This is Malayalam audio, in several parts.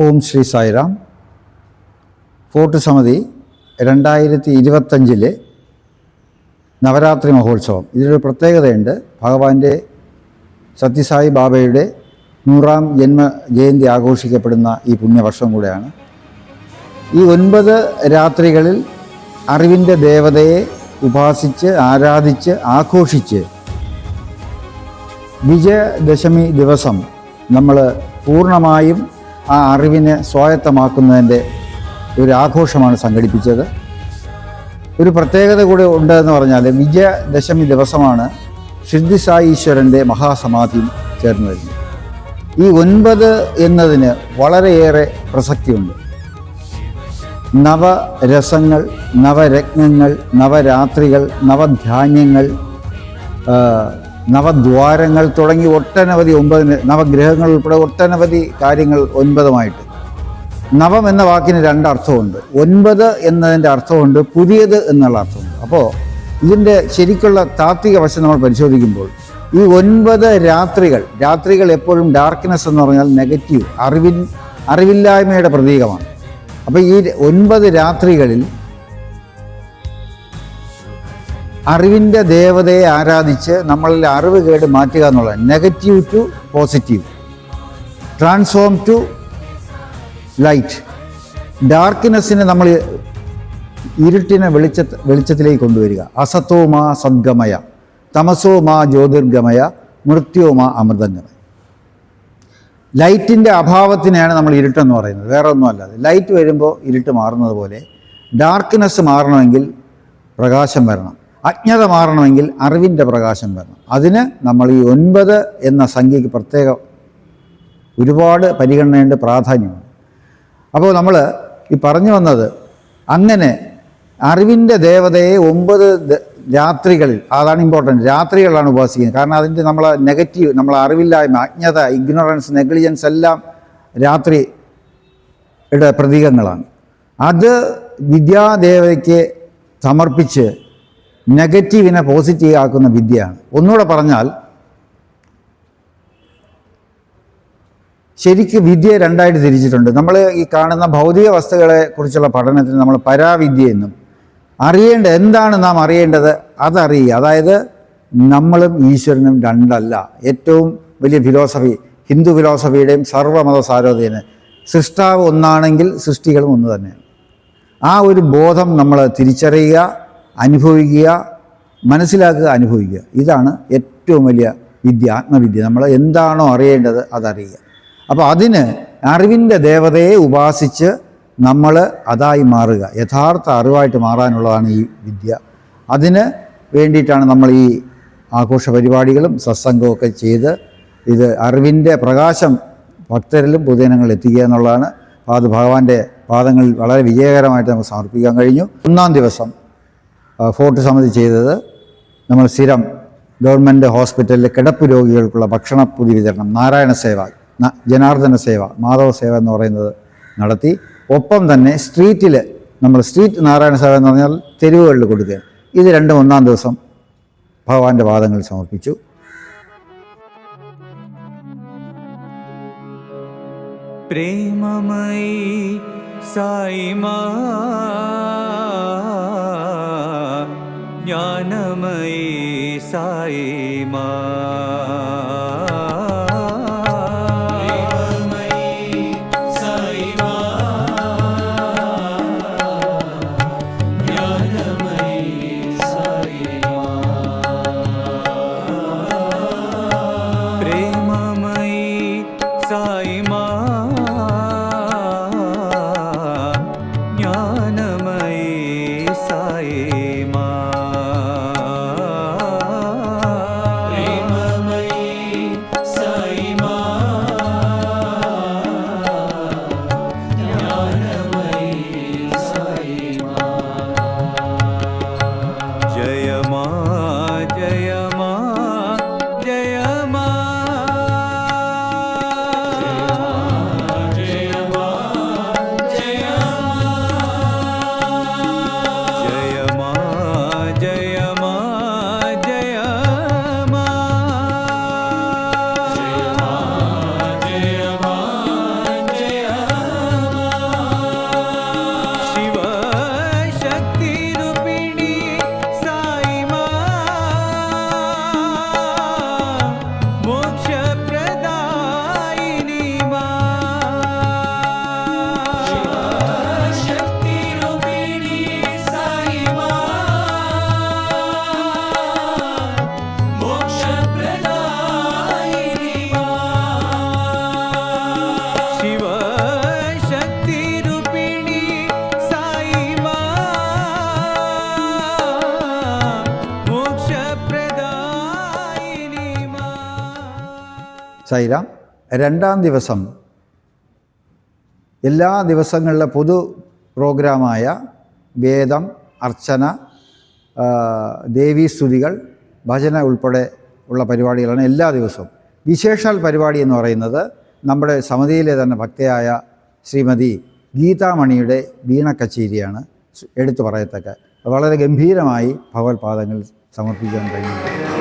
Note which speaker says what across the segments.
Speaker 1: ഓം ശ്രീ സായിറാം. ഫോർട്ട് സമിതി രണ്ടായിരത്തി ഇരുപത്തഞ്ചിലെ നവരാത്രി മഹോത്സവം. ഇതിലൊരു പ്രത്യേകതയുണ്ട്. ഭഗവാന്റെ സത്യസായി ബാബയുടെ നൂറാം ജന്മ ജയന്തി ആഘോഷിക്കപ്പെടുന്ന ഈ പുണ്യവർഷം കൂടെയാണ്. ഈ ഒൻപത് രാത്രികളിൽ അറിവിന്റെ ദേവതയെ ഉപാസിച്ച് ആരാധിച്ച് ആഘോഷിച്ച് വിജയദശമി ദിവസം നമ്മൾ പൂർണമായും ആ അറിവിനെ സ്വായത്തമാക്കുന്നതിന്റെ ഒരു ആഘോഷമാണ് സംഘടിപ്പിച്ചത്. ഒരു പ്രത്യേകത കൂടെ ഉണ്ടെന്ന് പറഞ്ഞാൽ വിജയദശമി ദിവസമാണ് സിദ്ധിസായി ഈശ്വരന്റെ മഹാസമാധി ചേർന്ന് വരുന്നത്. ഈ ഒൻപത് എന്നതിന് വളരെയേറെ പ്രസക്തിയുണ്ട്. നവരസങ്ങൾ നവരത്നങ്ങൾ നവരാത്രികൾ നവധാന്യങ്ങൾ നവദ്വാരങ്ങൾ തുടങ്ങി ഒട്ടനവധി ഒമ്പതിന് നവഗ്രഹങ്ങൾ ഉൾപ്പെടെ ഒട്ടനവധി കാര്യങ്ങൾ ഒൻപതുമായിട്ട്. നവം എന്ന വാക്കിന് രണ്ടർത്ഥമുണ്ട് ഒൻപത് എന്നതിന്റെ അർത്ഥമുണ്ട് പുതിയത് എന്നുള്ള അർത്ഥമുണ്ട്. അപ്പോൾ ഇതിന്റെ ശരിക്കുള്ള താത്വിക വശം നമ്മൾ പരിശോധിക്കുമ്പോൾ ഈ ഒൻപത് രാത്രികൾ രാത്രികൾ എപ്പോഴും ഡാർക്ക്നെസ് എന്ന് പറഞ്ഞാൽ നെഗറ്റീവ് അറിവിൻ അറിവില്ലായ്മയുടെ പ്രതീകമാണ്. അപ്പോൾ ഈ ഒൻപത് രാത്രികളിൽ അറിവിന്റെ ദേവതയെ ആരാധിച്ച് നമ്മളിൽ അറിവ് കേട് മാറ്റുക എന്നുള്ളത് negative to positive. Transform to light. ഡാർക്ക്നെസ്സിനെ നമ്മൾ ഇരുട്ടിനെ വെളിച്ച വെളിച്ചത്തിലേക്ക് കൊണ്ടുവരിക. അസത്തോ മാ സദ്ഗമയ. തമസോ മാ ജ്യോതിർഗമയ. മൃത്യോ മാ അമൃതംഗമയ. ലൈറ്റിന്റെ അഭാവത്തിനെയാണ് നമ്മൾ ഇരുട്ടെന്ന് പറയുന്നത്. വേറെ ഒന്നുമല്ല ലൈറ്റ് വരുമ്പോൾ ഇരുട്ട് മാറുന്നത് പോലെ ഡാർക്ക്നെസ് മാറണമെങ്കിൽ പ്രകാശം വരണം. അജ്ഞത മാറണമെങ്കിൽ അറിവിന്റെ പ്രകാശം വരണം അതിന് നമ്മൾ ഈ ഒൻപത് എന്ന സംഖ്യയ്ക്ക് പ്രത്യേക ഒരുപാട് പരിഗണനയുണ്ട് പ്രാധാന്യമുണ്ട്. അപ്പോൾ നമ്മൾ ഈ പറഞ്ഞു വന്നത് അങ്ങനെ അറിവിന്റെ ദേവതയെ ഒമ്പത് രാത്രികളിൽ അതാണ് ഇമ്പോർട്ടന്റ് രാത്രികളിലാണ് ഉപാസിക്കുന്നത്. കാരണം അതിന്റെ നമ്മൾ നെഗറ്റീവ് നമ്മൾ അറിവില്ലായ്മ അജ്ഞത ഇഗ്നോറൻസ് നെഗ്ലിജൻസ് എല്ലാം രാത്രിയുടെ പ്രതീകങ്ങളാണ്. അത് വിദ്യാദേവതയ്ക്ക് സമർപ്പിച്ച് നെഗറ്റീവിനെ പോസിറ്റീവ് ആക്കുന്ന വിദ്യയാണ്. ഒന്നുകൂടെ പറഞ്ഞാൽ ശരിക്ക് വിദ്യ രണ്ടായിട്ട് തിരിച്ചിട്ടുണ്ട്. നമ്മൾ ഈ കാണുന്ന ഭൗതിക വസ്തുക്കളെ കുറിച്ചുള്ള പഠനത്തിന് നമ്മൾ പരാവിദ്യ എന്നും അറിയേണ്ട എന്താണ് നാം അറിയേണ്ടത് അതറിയുക. അതായത് നമ്മളും ഈശ്വരനും രണ്ടല്ല. ഏറ്റവും വലിയ ഫിലോസഫി ഹിന്ദു ഫിലോസഫിയുടെയും സർവമത സാരോധീന സൃഷ്ടാവ് ഒന്നാണെങ്കിൽ സൃഷ്ടികളും ഒന്ന് തന്നെയാണ്. ആ ഒരു ബോധം നമ്മൾ തിരിച്ചറിയുക അനുഭവിക്കുക മനസ്സിലാക്കുക അനുഭവിക്കുക. ഇതാണ് ഏറ്റവും വലിയ വിദ്യ ആത്മവിദ്യ. നമ്മൾ എന്താണോ അറിയേണ്ടത് അതറിയുക. അപ്പോൾ അതിന് അറിവിന്റെ ദേവതയെ ഉപാസിച്ച് നമ്മൾ അതായി മാറുക. യഥാർത്ഥ അറിവായിട്ട് മാറാനുള്ളതാണ് ഈ വിദ്യ. അതിന് വേണ്ടിയിട്ടാണ് നമ്മൾ ഈ ആഘോഷ പരിപാടികളും സത്സംഗവും ഒക്കെ ചെയ്ത് ഇത് അറിവിന്റെ പ്രകാശം ഭക്തരിലും പൊതുജനങ്ങളിൽ എത്തിക്കുക എന്നുള്ളതാണ്. അത് ഭഗവാന്റെ പാദങ്ങളിൽ വളരെ വിജയകരമായിട്ട് നമുക്ക് സമർപ്പിക്കാൻ കഴിഞ്ഞു. ഒന്നാം ദിവസം ഫോർട്ട് സമിതി ചെയ്തത് നമ്മൾ സ്ഥിരം ഗവൺമെന്റ് ഹോസ്പിറ്റലിൽ കിടപ്പ് രോഗികൾക്കുള്ള ഭക്ഷണ പൊതി വിതരണം നാരായണ സേവ ജനാർദ്ദന സേവ മാധവ സേവ എന്ന് പറയുന്നത് നടത്തി. ഒപ്പം തന്നെ സ്ട്രീറ്റിൽ നമ്മൾ സ്ട്രീറ്റ് നാരായണ സേവ എന്ന് പറഞ്ഞാൽ തെരുവുകളിൽ കൊടുക്കുക ഇത് രണ്ടും ഒന്നാം ദിവസം ഭഗവാന്റെ പാദങ്ങൾ സമർപ്പിച്ചു.
Speaker 2: പ്രേമമായി സായിമാ ജ്ഞാനമയി സായിമാ
Speaker 1: സൈറാം രണ്ടാം ദിവസം എല്ലാ ദിവസങ്ങളിലെ പൊതു പ്രോഗ്രാമായ വേദം അർച്ചന ദേവീസ്തുതികൾ ഭജന ഉൾപ്പെടെ ഉള്ള പരിപാടികളാണ് എല്ലാ ദിവസവും. വിശേഷാൽ പരിപാടി എന്ന് പറയുന്നത് നമ്മുടെ സമിതിയിലെ തന്നെ ഭക്തയായ ശ്രീമതി ഗീതാമണിയുടെ വീണ കച്ചേരിയാണ് എടുത്തു പറയത്തക്ക. വളരെ ഗംഭീരമായി ഭഗവത്പാദങ്ങൾ സമർപ്പിക്കാൻ കഴിയുന്നു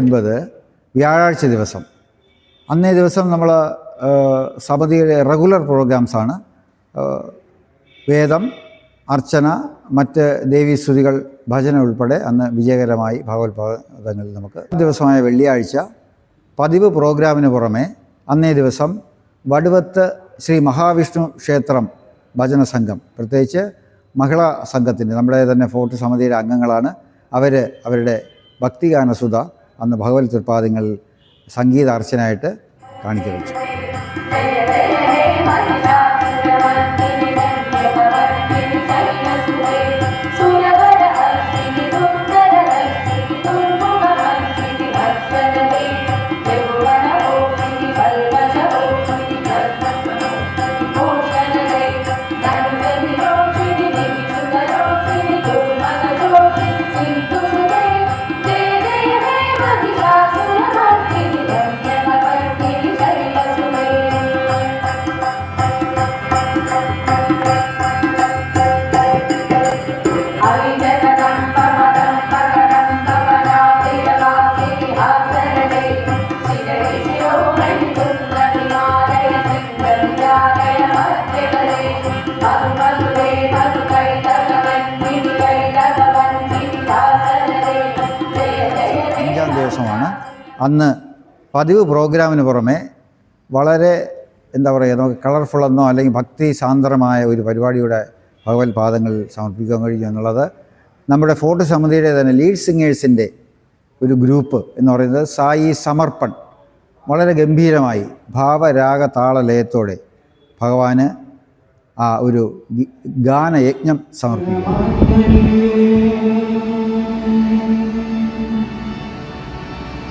Speaker 1: ഒൻപത് വ്യാഴാഴ്ച ദിവസം. അന്നേ ദിവസം നമ്മൾ സമിതിയുടെ റെഗുലർ പ്രോഗ്രാംസാണ്. വേദം അർച്ചന മറ്റ് ദേവീസ്തുതികൾ ഭജന ഉൾപ്പെടെ അന്ന് വിജയകരമായി ഭഗവത്പാദങ്ങൾ നമുക്ക് ദിവസമായ വെള്ളിയാഴ്ച പതിവ് പ്രോഗ്രാമിന് പുറമെ അന്നേ ദിവസം വടുവത്ത് ശ്രീ മഹാവിഷ്ണു ക്ഷേത്രം ഭജന സംഘം പ്രത്യേകിച്ച് മഹിളാ സംഘത്തിന്റെ നമ്മുടെ തന്നെ ഫോർട്ട് സമിതിയുടെ അംഗങ്ങളാണ്. അവർ അവരുടെ ഭക്തിഗാനസുധ അന്ന് ഭഗവത് തൃപ്പാദങ്ങൾ സംഗീതാർച്ചനായിട്ട് കാണിച്ചു വെച്ചു. അന്ന് പതിവ് പ്രോഗ്രാമിന് പുറമെ വളരെ എന്താ പറയുക നമുക്ക് കളർഫുള്ളെന്നോ അല്ലെങ്കിൽ ഭക്തി സാന്ദ്രമായ ഒരു പരിപാടിയുടെ ഭഗവത് പാദങ്ങളിൽ സമർപ്പിക്കാൻ കഴിയും എന്നുള്ളത് നമ്മുടെ ഫോർട്ട് സമിതിയുടെ തന്നെ ലീഡ് സിംഗേഴ്സിന്റെ ഒരു ഗ്രൂപ്പ് എന്ന് പറയുന്നത് സായി സമർപ്പൺ. വളരെ ഗംഭീരമായി ഭാവരാഗ താളലയത്തോടെ ഭഗവാന് ആ ഒരു ഗാനയജ്ഞം സമർപ്പിക്കും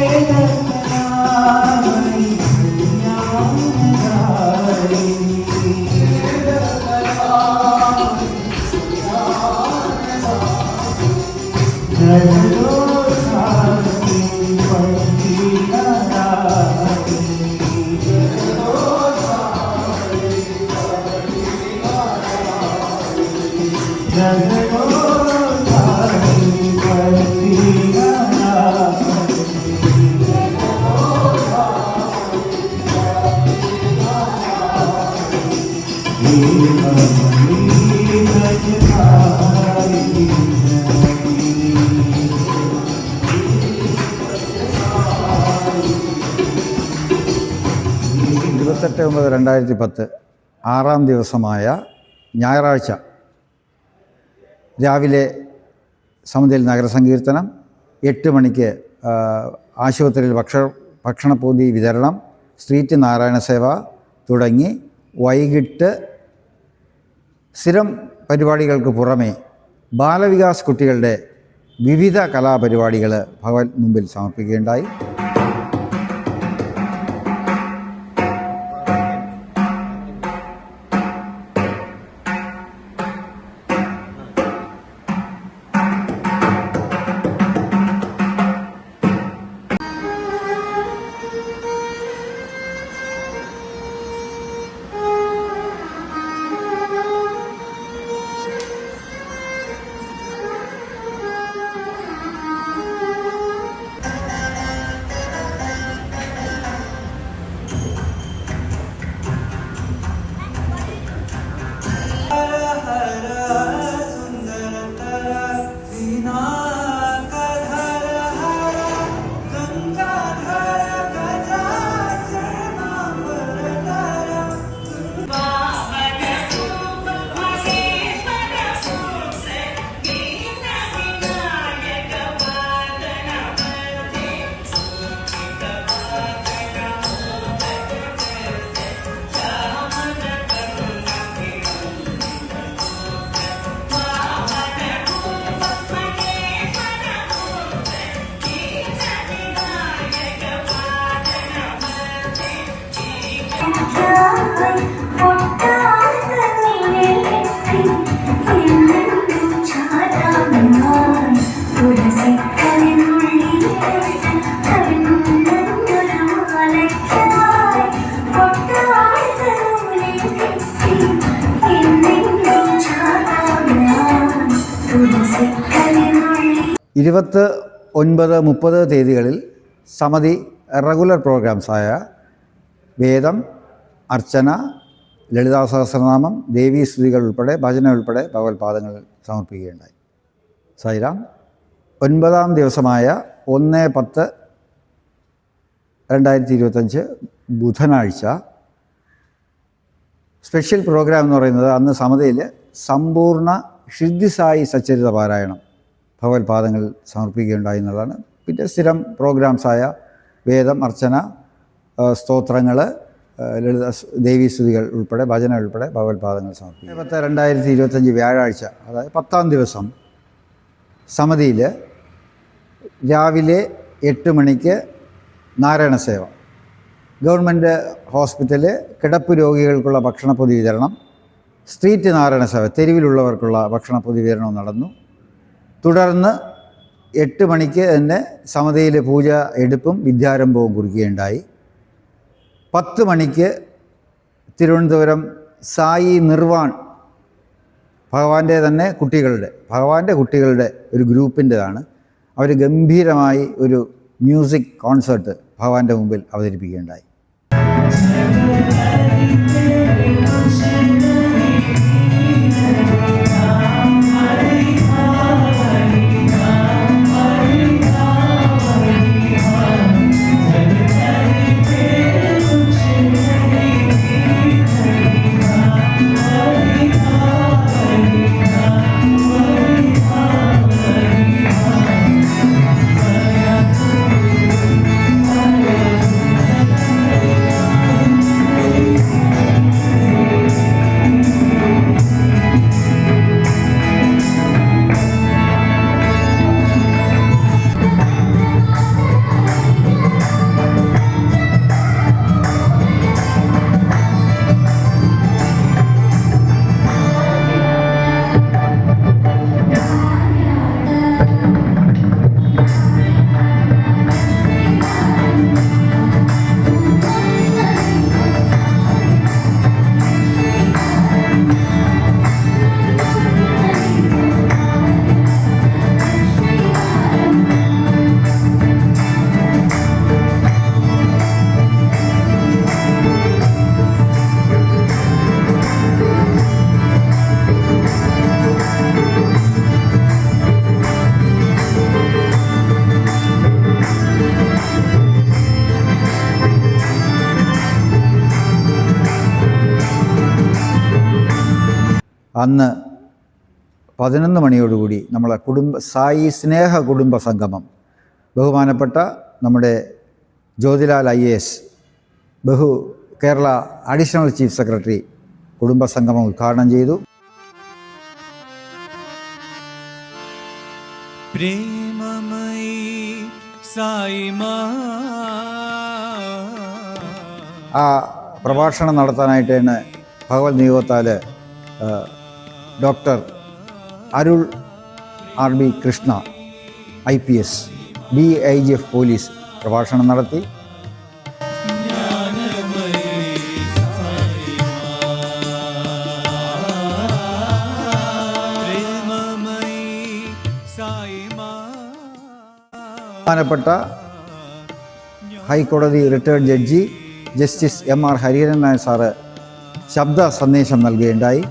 Speaker 3: direita രണ്ടായിരത്തി പത്ത് ആറാം ദിവസമായ ഞായറാഴ്ച. രാവിലെ സമിതിയിൽ നഗരസങ്കീർത്തനം എട്ട് മണിക്ക് ആശുപത്രിയിൽ ഭക്ഷ ഭക്ഷണപൂതി വിതരണം സ്ട്രീറ്റ് നാരായണ സേവ തുടങ്ങി വൈകിട്ട് സ്ഥിരം പരിപാടികൾക്ക് പുറമെ ബാലവികാസ് കുട്ടികളുടെ വിവിധ കലാപരിപാടികൾ ഭഗവത് മുമ്പിൽ സമർപ്പിക്കുകയുണ്ടായി. ഇരുപത്ത് ഒൻപത് മുപ്പത് തീയതികളിൽ സമിതി റെഗുലർ പ്രോഗ്രാംസായ വേദം അർച്ചന ലളിതാ സഹസ്രനാമം ദേവീ സ്തുതികൾ ഉൾപ്പെടെ ഭജന ഉൾപ്പെടെ ഭഗവത്പാദങ്ങൾ സമർപ്പിക്കുകയുണ്ടായി. സൈറാം ഒൻപതാം ദിവസമായ ഒന്ന് പത്ത് രണ്ടായിരത്തി ഇരുപത്തഞ്ച് ബുധനാഴ്ച
Speaker 1: സ്പെഷ്യൽ പ്രോഗ്രാം എന്ന് പറയുന്നത് അന്ന് സമതയിൽ സമ്പൂർണ ഷിദ്ധിസായി സച്ചരിത പാരായണം ഭഗവത്പാദങ്ങൾ സമർപ്പിക്കുകയുണ്ടായി എന്നുള്ളതാണ്. പിന്നെ സ്ഥിരം പ്രോഗ്രാംസായ വേദം അർച്ചന സ്തോത്രങ്ങൾ ലളിത ദേവീസ്തുതികൾ ഉൾപ്പെടെ ഭജന ഉൾപ്പെടെ ഭഗവത്പാദങ്ങൾ സമർപ്പിക്കും പത്ത് രണ്ടായിരത്തി ഇരുപത്തഞ്ച് വ്യാഴാഴ്ച അതായത് പത്താം ദിവസം സമിതിയിൽ രാവിലെ എട്ട് മണിക്ക് നാരായണ സേവ ഗവൺമെന്റ് ഹോസ്പിറ്റലിൽ കിടപ്പ് രോഗികൾക്കുള്ള ഭക്ഷണപ്പൊതി വിതരണം സ്ട്രീറ്റ് നാരായണ സേവ തെരുവിലുള്ളവർക്കുള്ള ഭക്ഷണപ്പൊതി വിതരണം നടന്നു. തുടർന്ന് എട്ട് മണിക്ക് തന്നെ സമതയിലെ പൂജ എടുപ്പും വിദ്യാരംഭവും കുറിക്കുകയുണ്ടായി. പത്ത് മണിക്ക് തിരുവനന്തപുരം സായി നിർവാൺ ഭഗവാന്റെ തന്നെ കുട്ടികളുടെ ഭഗവാന്റെ കുട്ടികളുടെ ഒരു ഗ്രൂപ്പിന്റെതാണ്. അവർ ഗംഭീരമായി ഒരു മ്യൂസിക് കോൺസേർട്ട് ഭഗവാന്റെ മുമ്പിൽ അവതരിപ്പിക്കുകയുണ്ടായി. അന്ന് പതിനൊന്ന് മണിയോടുകൂടി നമ്മളെ കുടുംബ സായി സ്നേഹ കുടുംബ സംഗമം. ബഹുമാനപ്പെട്ട നമ്മുടെ ജ്യോതിലാൽ ഐ എ എസ് ബഹു കേരള അഡീഷണൽ ചീഫ് സെക്രട്ടറി കുടുംബ സംഗമം ഉദ്ഘാടനം ചെയ്തു. ആ പ്രഭാഷണം നടത്താനായിട്ട് തന്നെ ഭഗവത് നിയോഗത്താൽ doctor Arul R B Krishna I P S B I G F police പ്രഭാഷണം നടത്തി. ബഹുമാനപ്പെട്ട ഹൈക്കോടതി retired judge justice M R Hariharan Nair sir ശബ്ദ സന്ദേശം നൽകുകയുണ്ടായി.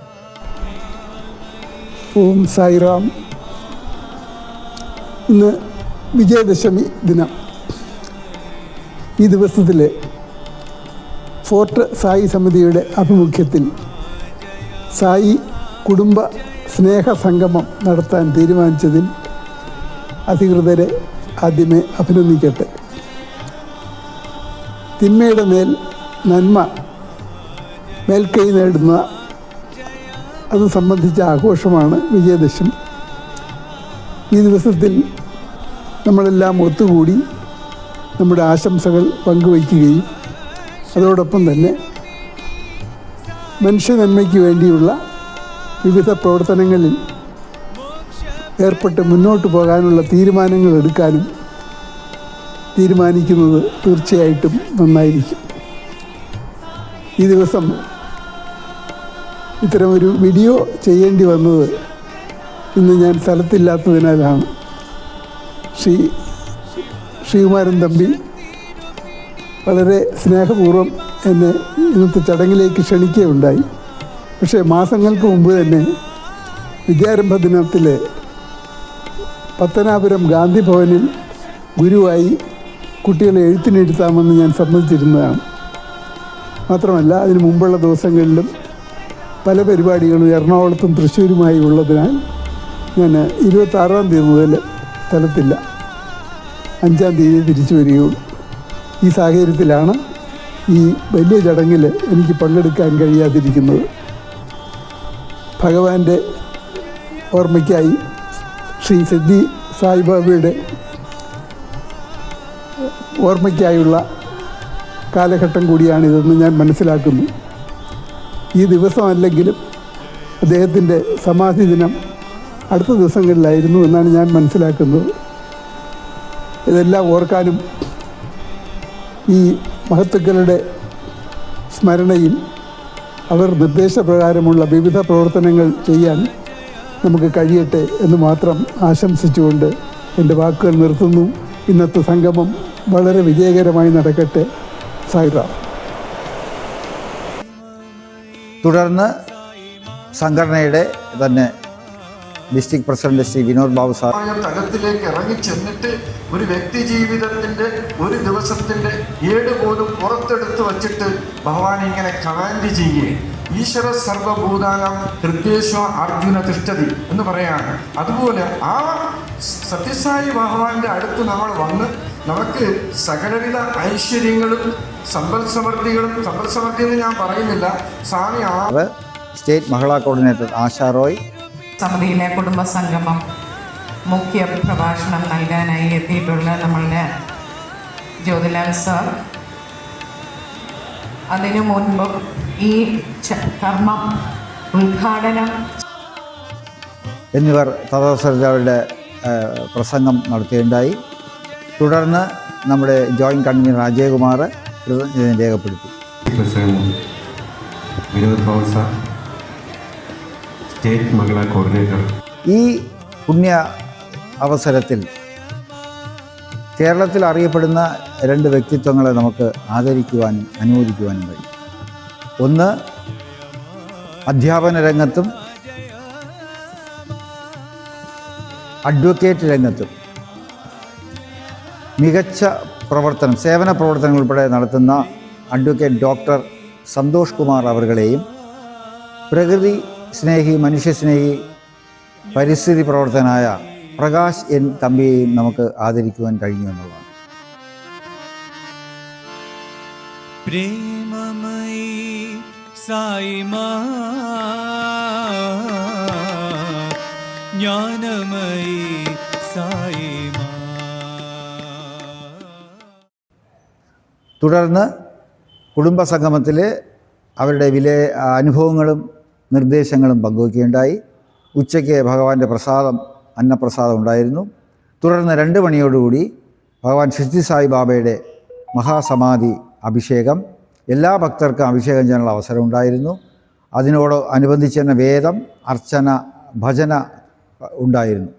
Speaker 4: ഓം സായിറാം. ഇന്ന് വിജയദശമി ദിനം. ഈ ദിവസത്തിൽ ഫോർട്ട് സായി സമിതിയുടെ ആഭിമുഖ്യത്തിൽ സായി കുടുംബ സ്നേഹ സംഗമം നടത്താൻ തീരുമാനിച്ചതിൽ അധികൃതരെ ആദ്യമേ അഭിനന്ദിക്കട്ടെ. തിന്മയുടെ മേൽ നന്മ മേൽക്കൈ നേടുന്ന അത് സംബന്ധിച്ച ആഘോഷമാണ് വിജയദശമി. ഈ ദിവസത്തിൽ നമ്മളെല്ലാം ഒത്തുകൂടി നമ്മുടെ ആശംസകൾ പങ്കുവയ്ക്കുകയും അതോടൊപ്പം തന്നെ മനുഷ്യനന്മയ്ക്ക് വേണ്ടിയുള്ള വിവിധ പ്രവർത്തനങ്ങളിൽ ഏർപ്പെട്ട് മുന്നോട്ട് പോകാനുള്ള തീരുമാനങ്ങൾ എടുക്കാനും തീരുമാനിക്കുന്നത് തീർച്ചയായിട്ടും നന്നായിരിക്കും. ഈ ദിവസം ഇത്തരമൊരു വീഡിയോ ചെയ്യേണ്ടി വന്നത് ഇന്ന് ഞാൻ സ്ഥലത്തില്ലാത്തതിനാലാണ്. ശ്രീ ശ്രീകുമാരൻ തമ്പി വളരെ സ്നേഹപൂർവം എന്നെ ഇന്നത്തെ ചടങ്ങിലേക്ക് ക്ഷണിക്കുകയുണ്ടായി. പക്ഷേ മാസങ്ങൾക്ക് മുമ്പ് തന്നെ വിദ്യാരംഭ ദിനത്തിൽ പത്തനാപുരം ഗാന്ധി ഭവനിൽ ഗുരുവായി കുട്ടികളെ എഴുത്തിനെഴുത്താമെന്ന് ഞാൻ സമ്മതിച്ചിരുന്നതാണ്. മാത്രമല്ല അതിന് മുമ്പുള്ള ദിവസങ്ങളിലും പല പരിപാടികളും എറണാകുളത്തും തൃശ്ശൂരുമായി ഉള്ളതിനാൽ ഞാൻ ഇരുപത്താറാം തീയതി മുതൽ സ്ഥലത്തില്ല അഞ്ചാം തീയതി തിരിച്ചു വരികയുള്ളൂ. ഈ സാഹചര്യത്തിലാണ് ഈ വലിയ ചടങ്ങിൽ എനിക്ക് പങ്കെടുക്കാൻ കഴിയാതിരിക്കുന്നത്. ഭഗവാന്റെ ഓർമ്മയ്ക്കായി ശ്രീ സിദ്ധി സായിബാബയുടെ ഓർമ്മയ്ക്കായുള്ള കാലഘട്ടം കൂടിയാണിതെന്ന് ഞാൻ മനസ്സിലാക്കുന്നു. ഈ ദിവസമല്ലെങ്കിലും അദ്ദേഹത്തിന്റെ സമാധി ദിനം അടുത്ത ദിവസങ്ങളിലായിരുന്നു എന്നാണ് ഞാൻ മനസ്സിലാക്കുന്നത്. ഇതെല്ലാം ഓർക്കാനും ഈ മഹത്തുക്കളുടെ സ്മരണയിൽ അവർ നിർദ്ദേശപ്രകാരമുള്ള വിവിധ പ്രവർത്തനങ്ങൾ ചെയ്യാൻ നമുക്ക് കഴിയട്ടെ എന്ന് മാത്രം ആശംസിച്ചുകൊണ്ട് എന്റെ വാക്കുകൾ നിർത്തുന്നു. ഇന്നത്തെ സംഗമം വളരെ വിജയകരമായി നടക്കട്ടെ. സായിറാം
Speaker 1: തുടർന്ന് സംഘടനയുടെ തന്നെ district president Shri Vinod Babu
Speaker 5: sir. തലത്തിലേക്ക് ഇറങ്ങി ചെന്നിട്ട് ഒരു വ്യക്തി ജീവിതത്തിന്റെ ഒരു ദിവസത്തിന്റെ ഏട് പോലും പുറത്തെടുത്ത് വച്ചിട്ട് ഭഗവാൻ ഇങ്ങനെ കമാൻഡ് ചെയ്യുകയും ഈശ്വര സർവഭൂതാനം ഹൃദ്യേശ്വ അർജുന തിഷ്ഠതി എന്ന് പറയാണ്. അതുപോലെ ആ സത്യസായി ഭഗവാന്റെ അടുത്ത് നമ്മൾ വന്ന് നമുക്ക് സകലവിധ ഐശ്വര്യങ്ങളും സമ്പൽ സമൃദ്ധികളും സമ്പൽ സമൃദ്ധി എന്ന് ഞാൻ പറയുന്നില്ല. സ്വാമി ആ
Speaker 1: സ്റ്റേറ്റ് മഹിളാ കോർഡിനേറ്റർ ആശാ റോയ്.
Speaker 6: സമിതിയിലെ കുടുംബ സംഗമം മുഖ്യ പ്രഭാഷണം നൽകാനായി എത്തിയിട്ടുള്ള നമ്മളുടെ ജ്യോതിലാൽ സാർ. അതിനു മുൻപ് ഈ കർമ്മം ഉദ്ഘാടനം
Speaker 1: എന്നിവർ തഥാസരിതയുടെ പ്രസംഗം നടത്തുകയുണ്ടായി തുടർന്ന് നമ്മുടെ ജോയിന്റ് കൺവീനർ അജയകുമാർ കൃതജ്ഞത രേഖപ്പെടുത്തി.
Speaker 3: State Mahila coordinator.
Speaker 1: ഈ പുണ്യ അവസരത്തിൽ കേരളത്തിൽ അറിയപ്പെടുന്ന രണ്ട് വ്യക്തിത്വങ്ങളെ നമുക്ക് ആദരിക്കുവാനും അനുമോദിക്കുവാനും കഴിയും. ഒന്ന് അധ്യാപന രംഗത്തും അഡ്വക്കേറ്റ് രംഗത്തും. മികച്ച പ്രവർത്തനം സേവന പ്രവർത്തനങ്ങൾ ഉൾപ്പെടെ നടത്തുന്ന അഡ്വക്കേറ്റ് ഡോക്ടർ സന്തോഷ് കുമാർ അവരുടെയും പ്രകൃതി സ്നേഹി മനുഷ്യസ്നേഹി പരിസ്ഥിതി പ്രവർത്തനായ പ്രകാശ് എൻ തമ്പിയെയും നമുക്ക് ആദരിക്കുവാൻ കഴിഞ്ഞു എന്നുള്ളതാണ്.
Speaker 2: പ്രേമമയി സായിമാ ജ്ഞാനമയി
Speaker 1: തുടർന്ന് കുടുംബസംഗമത്തിൽ അവരുടെ വില അനുഭവങ്ങളും നിർദ്ദേശങ്ങളും പങ്കുവയ്ക്കുകയുണ്ടായി ഉച്ചയ്ക്ക് ഭഗവാന്റെ പ്രസാദം അന്നപ്രസാദം ഉണ്ടായിരുന്നു. തുടർന്ന് രണ്ട് മണിയോടുകൂടി ഭഗവാൻ സിദ്ധി സായി ബാബയുടെ മഹാസമാധി അഭിഷേകം. എല്ലാ ഭക്തർക്കും അഭിഷേകം ചെയ്യാനുള്ള അവസരം ഉണ്ടായിരുന്നു. അതിനോട് അനുബന്ധിച്ച് തന്നെ വേദം അർച്ചന ഭജന ഉണ്ടായിരുന്നു.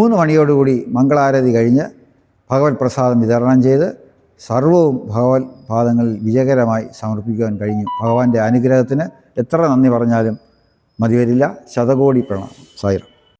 Speaker 1: മൂന്ന് മണിയോടുകൂടി മംഗളാരതി കഴിഞ്ഞ് ഭഗവത് പ്രസാദം വിതരണം ചെയ്ത് സർവവും ഭഗവത് പാദങ്ങളിൽ വിജയകരമായി സമർപ്പിക്കുവാൻ കഴിഞ്ഞു. ഭഗവാന്റെ അനുഗ്രഹത്തിന് എത്ര നന്ദി പറഞ്ഞാലും മതിവരില്ല. ശതകോടി പ്രണാമം. സായിരം